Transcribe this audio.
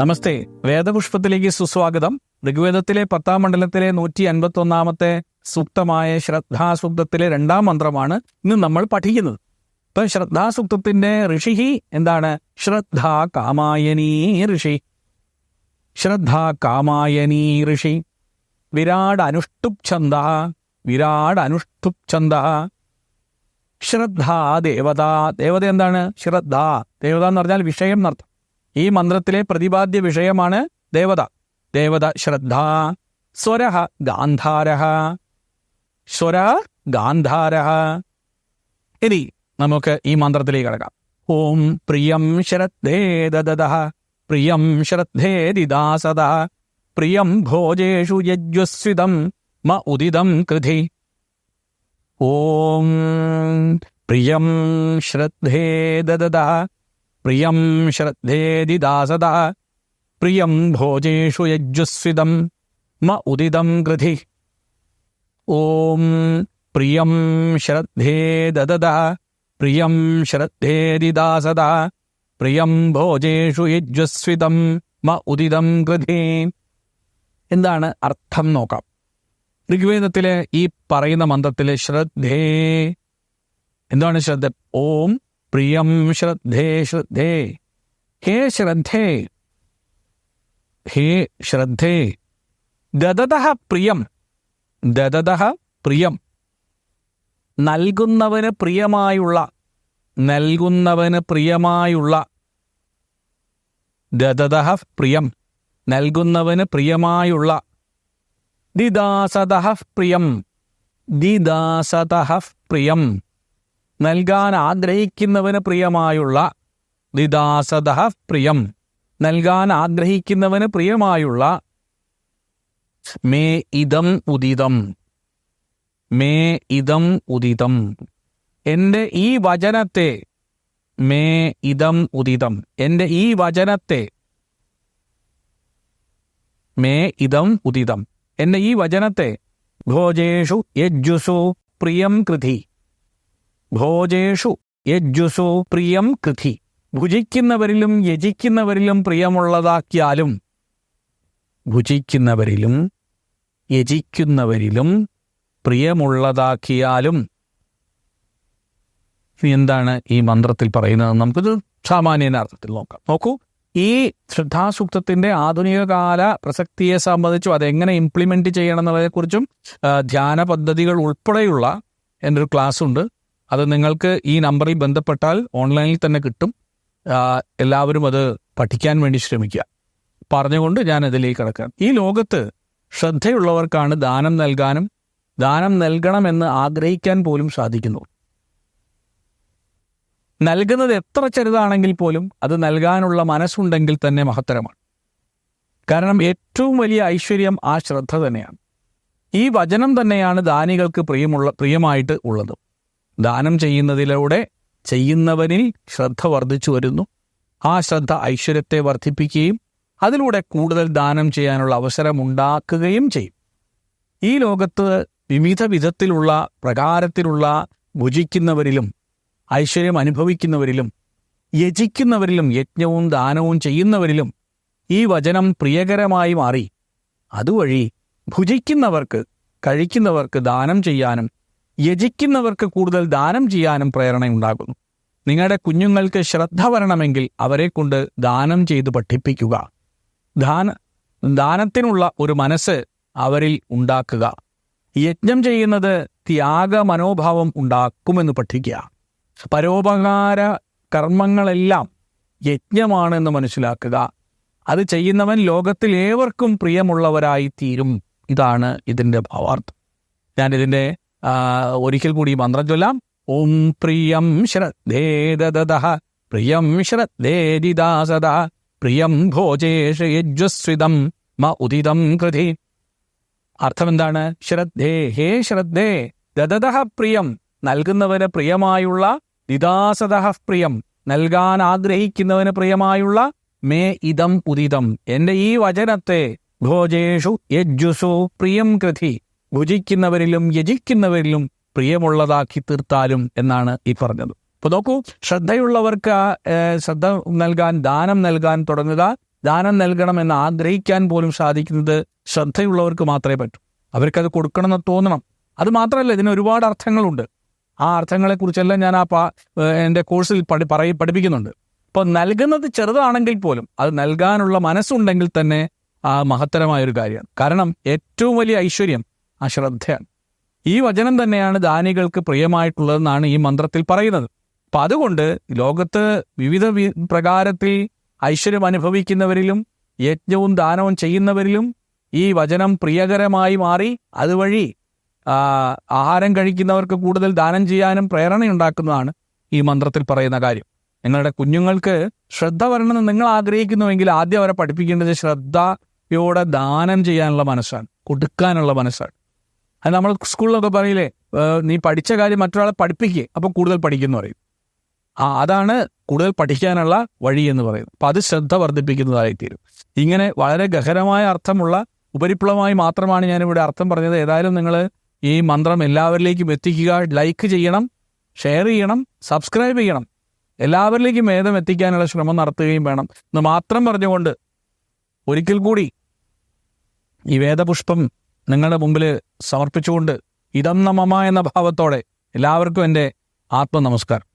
നമസ്തേ. വേദപുഷ്പത്തിലേക്ക് സുസ്വാഗതം. ഋഗ്വേദത്തിലെ പത്താം മണ്ഡലത്തിലെ നൂറ്റി അൻപത്തി ഒന്നാമത്തെ സൂക്തമായ ശ്രദ്ധാസൂക്തത്തിലെ രണ്ടാം മന്ത്രമാണ് ഇന്ന് നമ്മൾ പഠിക്കുന്നത്. ഇപ്പൊ ശ്രദ്ധാസൂക്തത്തിന്റെ ഋഷിഹി എന്താണ്? ശ്രദ്ധ കാമായനീ ഋഷി. ശ്രദ്ധ കാമായനീ ഋഷി. വിരാട് അനുഷ്ടുപ് ഛന്ദ വിരാട് അനുഷ്ടുപ് ഛന്ദ ശ്രദ്ധ ദേവത. ദേവത എന്താണ്? ശ്രദ്ധ. ദേവത എന്ന് പറഞ്ഞാൽ വിഷയം എന്നർത്ഥം. ഈ മന്ത്രത്തിലെ പ്രതിപാദ്യ വിഷയമാണ് ദേവത. ദേവത ശ്രദ്ധ. സ്വര ഗാന്ധാര. സ്വര ഗാന്ധാര. ഇനി നമുക്ക് ഈ മന്ത്രത്തിലേക്ക് കിടക്കാം. ഓം പ്രിയം ശ്രദ്ധേ ദദ പ്രിയം ശ്രദ്ധേ ദിദാസദ പ്രിയം ഭോജേഷു യജ്വസ്വിതം മ ഉദിതം കൃധി ഓം പ്രിയം ശ്രദ്ധേ ദദത പ്രിയം ശ്രദ്ധേദിദാസത പ്രിയം ഭോജേഷു യജ്ജുസ്വിതം മ ഉദിതം കൃധി ഓം പ്രിയം ശ്രദ്ധേ ദദത പ്രിയം ശ്രദ്ധേദിദാസത പ്രിയം ഭോജേഷു യജ്വസ്വിതം മ ഉദിതം കൃധി എന്താണ് അർത്ഥം നോക്കാം. ഋഗ്വേദത്തിലെ ഈ പറയുന്ന മന്ത്രത്തിലെ ശ്രദ്ധേ എന്താണ് ശ്രദ്ധ? ഓം പ്രിയം ശ്രദ്ധേ ശ്രദ്ധേ ഹേ ശ്രദ്ധേ ഹേ ശ്രദ്ധേ ദദത പ്രിയം ദദത പ്രിയം. നൽകുന്നവന് പ്രിയമായുള്ള നൽകുന്നവന് പ്രിയമായുള്ള ദദത പ്രിയം നൽകുന്നവന് പ്രിയമായുള്ള ദിദാസത പ്രിയം ദിദാസത പ്രിയം. നൽകാൻ ആഗ്രഹിക്കുന്നവന് പ്രിയമായുള്ള ദിദാസദ പ്രിയം. നൽകാൻ ആഗ്രഹിക്കുന്നവന് പ്രിയമായുള്ള മേ ഇതം ഉദിതം. മേ ഇതം ഉദിതം. എന്റെ ഈ വചനത്തെ മേ ഇതം ഉദിതം. എന്റെ ഈ വചനത്തെ മേ ഇതം ഉദിതം. എന്റെ ഈ വചനത്തെ ഭോജേഷു യജ്ജുസു പ്രിയം കൃതി. ഭോജേഷു യജ്ജുസു പ്രിയം കൃതി ഭുജിക്കുന്നവരിലും യജിക്കുന്നവരിലും പ്രിയമുള്ളതാക്കിയാലും ഭുജിക്കുന്നവരിലും യജിക്കുന്നവരിലും പ്രിയമുള്ളതാക്കിയാലും. എന്താണ് ഈ മന്ത്രത്തിൽ പറയുന്നത്? നമുക്കിത് സാമാന്യന അർത്ഥത്തിൽ നോക്കാം. നോക്കൂ ഈ ശ്രദ്ധാസൂക്തത്തിന്റെ ആധുനിക കാല പ്രസക്തിയെ സംബന്ധിച്ചും അതെങ്ങനെ ഇംപ്ലിമെന്റ് ചെയ്യണം എന്നുള്ളതിനെക്കുറിച്ചും ധ്യാന പദ്ധതികൾ ഉൾപ്പെടെയുള്ള എന്റെ ഒരു ക്ലാസ് ഉണ്ട് അത് നിങ്ങൾക്ക് ഈ നമ്പറിൽ ബന്ധപ്പെട്ടാൽ ഓൺലൈനിൽ തന്നെ കിട്ടും. എല്ലാവരും അത് പഠിക്കാൻ വേണ്ടി ശ്രമിക്കുക. പറഞ്ഞുകൊണ്ട് ഞാൻ അതിലേക്ക് കിടക്കാം. ഈ ലോകത്ത് ശ്രദ്ധയുള്ളവർക്കാണ് ദാനം നൽകാനും ദാനം നൽകണമെന്ന് ആഗ്രഹിക്കാൻ പോലും സാധിക്കുന്നു. നൽകുന്നത് എത്ര ചെറുതാണെങ്കിൽ പോലും അത് നൽകാനുള്ള മനസ്സുണ്ടെങ്കിൽ തന്നെ മഹത്തരമാണ്. കാരണം ഏറ്റവും വലിയ ഐശ്വര്യം ആ ശ്രദ്ധ തന്നെയാണ്. ഈ വചനം തന്നെയാണ് ദാനികൾക്ക് പ്രിയമുള്ള പ്രിയമായിട്ട് ഉള്ളത്. ദാനം ചെയ്യുന്നതിലൂടെ ചെയ്യുന്നവനിൽ ശ്രദ്ധ വർദ്ധിച്ചു വരുന്നു. ആ ശ്രദ്ധ ഐശ്വര്യത്തെ വർദ്ധിപ്പിക്കുകയും അതിലൂടെ കൂടുതൽ ദാനം ചെയ്യാനുള്ള അവസരം ഉണ്ടാക്കുകയും ചെയ്യും. ഈ ലോകത്ത് വിവിധ വിധത്തിലുള്ള പ്രകാരത്തിലുള്ള ഭുജിക്കുന്നവരിലും ഐശ്വര്യം അനുഭവിക്കുന്നവരിലും യജിക്കുന്നവരിലും യജ്ഞവും ദാനവും ചെയ്യുന്നവരിലും ഈ വചനം പ്രിയകരമായി മാറി. അതുവഴി ഭുജിക്കുന്നവർക്ക് കഴിക്കുന്നവർക്ക് ദാനം ചെയ്യാനും യജിക്കുന്നവർക്ക് കൂടുതൽ ദാനം ചെയ്യാനും പ്രേരണയുണ്ടാകുന്നു. നിങ്ങളുടെ കുഞ്ഞുങ്ങൾക്ക് ശ്രദ്ധ വരണമെങ്കിൽ അവരെ കൊണ്ട് ദാനം ചെയ്ത് പഠിപ്പിക്കുക. ദാന ദാനത്തിനുള്ള ഒരു മനസ്സ് അവരിൽ ഉണ്ടാക്കുക. യജ്ഞം ചെയ്യുന്നത് ത്യാഗ മനോഭാവം ഉണ്ടാക്കുമെന്ന് പഠിക്കുക. പരോപകാര കർമ്മങ്ങളെല്ലാം യജ്ഞമാണെന്ന് മനസ്സിലാക്കുക. അത് ചെയ്യുന്നവൻ ലോകത്തിൽ ഏവർക്കും പ്രിയമുള്ളവരായി തീരും ഇതാണ് ഇതിന്റെ ഭാവാർത്ഥം. ആ, ഒരിക്കൽ കൂടി മന്ത്രം ചൊല്ലാം. ഓം പ്രിയം ശ്രദ്ധേ ദദത പ്രിയം ശ്രദ്ധേരിദാസത പ്രിയം ഭോജേഷ യജ്വസ്വിതം മ ഉദിതം കൃതി. അർത്ഥമെന്താണ്? ശ്രദ്ധേ ഹേ ശ്രദ്ധേ ദദത പ്രിയം നൽകുന്നവന് പ്രിയമായുള്ള ദിദാസത പ്രിയം നൽകാൻ ആഗ്രഹിക്കുന്നവന് പ്രിയമായുള്ള മേ ഇതം ഉദിതം. എന്റെ ഈ വചനത്തെ ഭോജേഷു യജ്ജുസു പ്രിയം കൃതി. ഭുജിക്കുന്നവരിലും യജിക്കുന്നവരിലും പ്രിയമുള്ളതാക്കി തീർത്താലും എന്നാണ് ഈ പറഞ്ഞത്. അപ്പൊ നോക്കൂ ശ്രദ്ധയുള്ളവർക്ക് ശ്രദ്ധ നൽകാൻ ദാനം നൽകാൻ തുടങ്ങുക. ദാനം നൽകണമെന്ന് ആഗ്രഹിക്കാൻ പോലും സാധിക്കുന്നത് ശ്രദ്ധയുള്ളവർക്ക് മാത്രമേ പറ്റൂ. അവർക്കത് കൊടുക്കണമെന്ന് തോന്നണം. അത് മാത്രമല്ല ഇതിന് ഒരുപാട് അർത്ഥങ്ങളുണ്ട്. ആ അർത്ഥങ്ങളെക്കുറിച്ചെല്ലാം ഞാൻ ആ പാ എന്റെ കോഴ്സിൽ പഠി പറയി പഠിപ്പിക്കുന്നുണ്ട്. അപ്പോൾ നൽകുന്നത് ചെറുതാണെങ്കിൽ പോലും അത് നൽകാനുള്ള മനസ്സുണ്ടെങ്കിൽ തന്നെ ആ മഹത്തരമായ ഒരു കാര്യമാണ്. കാരണം ഏറ്റവും വലിയ ഐശ്വര്യം ആ ശ്രദ്ധയാണ് ഈ വചനം തന്നെയാണ് ദാനികൾക്ക് പ്രിയമായിട്ടുള്ളതെന്നാണ് ഈ മന്ത്രത്തിൽ പറയുന്നത്. അപ്പം അതുകൊണ്ട് ലോകത്ത് വിവിധ പ്രകാരത്തിൽ ഐശ്വര്യം അനുഭവിക്കുന്നവരിലും യജ്ഞവും ദാനവും ചെയ്യുന്നവരിലും ഈ വചനം പ്രിയകരമായി മാറി അതുവഴി ആഹാരം കഴിക്കുന്നവർക്ക് കൂടുതൽ ദാനം ചെയ്യാനും പ്രേരണയുണ്ടാക്കുന്നതാണ് ഈ മന്ത്രത്തിൽ പറയുന്ന കാര്യം. നിങ്ങളുടെ കുഞ്ഞുങ്ങൾക്ക് ശ്രദ്ധ വരണമെന്ന് നിങ്ങൾ ആഗ്രഹിക്കുന്നുവെങ്കിൽ ആദ്യം അവരെ പഠിപ്പിക്കേണ്ടത് ശ്രദ്ധയോടെ ദാനം ചെയ്യാനുള്ള മനസ്സാണ് കൊടുക്കാനുള്ള മനസ്സാണ്. അത് നമ്മൾ സ്കൂളിലൊക്കെ പറയില്ലേ നീ പഠിച്ച കാര്യം മറ്റൊരാളെ പഠിപ്പിക്കുക അപ്പം കൂടുതൽ പഠിക്കുന്നു പറയും. ആ അതാണ് കൂടുതൽ പഠിക്കാനുള്ള വഴി എന്ന് പറയുന്നത്. അപ്പം അത് ശ്രദ്ധ വർദ്ധിപ്പിക്കുന്നതായി തീരും ഇങ്ങനെ വളരെ ഗഹനമായ അർത്ഥമുള്ള ഉപരിപ്ലവമായി മാത്രമാണ് ഞാനിവിടെ അർത്ഥം പറഞ്ഞത്. ഏതായാലും നിങ്ങൾ ഈ മന്ത്രം എല്ലാവരിലേക്കും എത്തിക്കുക ലൈക്ക് ചെയ്യണം ഷെയർ ചെയ്യണം സബ്സ്ക്രൈബ് ചെയ്യണം. എല്ലാവരിലേക്കും വേദം എത്തിക്കാനുള്ള ശ്രമം നടത്തുകയും വേണം. എന്ന് മാത്രം പറഞ്ഞുകൊണ്ട് ഒരിക്കൽ കൂടി ഈ വേദപുഷ്പം നിങ്ങളുടെ മുമ്പിൽ സമർപ്പിച്ചുകൊണ്ട് ഇതം നമമ എന്ന ഭാവത്തോടെ എല്ലാവർക്കും എന്റെ ആത്മനമസ്കാരം.